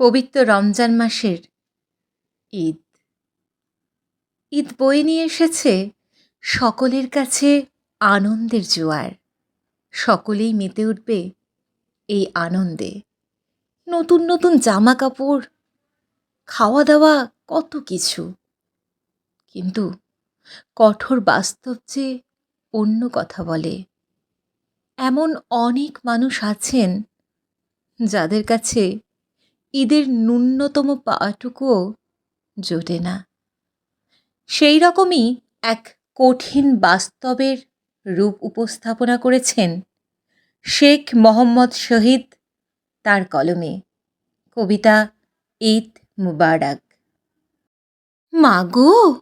পবিত্র রমজান মাসের ঈদ। ঈদ বয়ে নিয়ে এসেছে সকলের কাছে আনন্দের জোয়ার। সকলেই মেতে উঠবে এই আনন্দে। নতুন নতুন জামা কাপড় খাওয়া দাওয়া কত কিছু। কিন্তু কঠোর বাস্তব যে অন্য কথা বলে। এমন অনেক মানুষ আছেন যাদের কাছে ঈদের ন্যূনতম পাটুকুও জোটে না। সেই রকমই এক কঠিন বাস্তবের রূপ উপস্থাপনা করেছেন শেখ মোহাম্মদ শহীদ তার কলমে। কবিতা ঈদ মুবারক। মাগো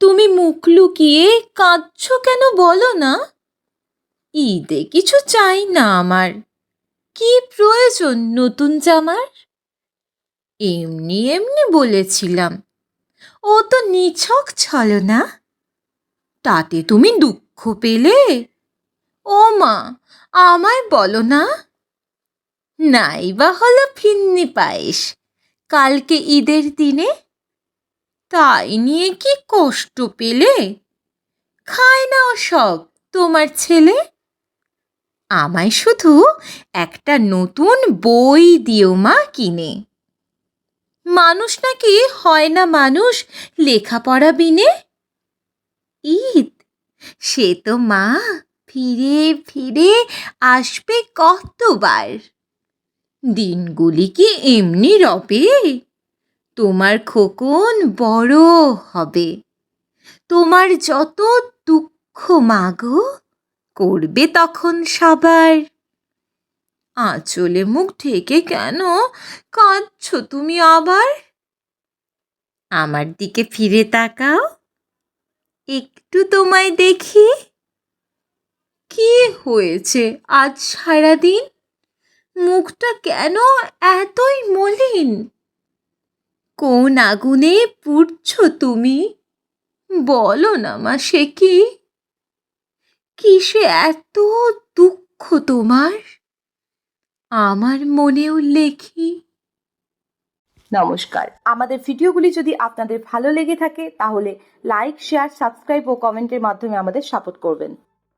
তুমি মুখ লুকিয়ে কাঁদছ কেন বলো না? ঈদে কিছু চাই না আমার। কি প্রয়োজন নতুন জামার? এমনি এমনি বলেছিলাম। ও তো নিছক ছলো না তাতে তুমি দুঃখ পেলে? ও মা, আমায় বলো না? নাই বা হলো ফিন্নি পায়েস, কালকে ঈদের দিনে? তাই নিয়ে কি কষ্ট পেলে? খায় না সব, তোমার ছেলে? আমায় শুধু একটা নতুন বই দিও মা কিনে। মানুষ নাকি হয় না মানুষ লেখাপড়া বিনে? ঈদ সে তো মা ফিরে ফিরে আসবে কতবার? দিনগুলি কি এমনি রবে? তোমার খোকন বড় হবে। তোমার যত দুঃখ মাগো, করবে তখন সবার। আঁচলে মুখ ঢেকে কেন কাঁদছ তুমি আবার? আমার দিকে ফিরে তাকাও। একটু তোমায় দেখি। কি হয়েছে আজ সারাদিন? মুখটা কেন এতই মলিন? কোন আগুনে পুড়ছ তুমি? বলো না মা, সে কি? কিসে এত দুঃখ তোমার? আমার মনেও লেখি। নমস্কার। আমাদের ভিডিওগুলি যদি আপনাদের ভালো লেগে থাকে, তাহলে লাইক শেয়ার সাবস্ক্রাইব ও কমেন্টের মাধ্যমে আমাদের সাপোর্ট করবেন।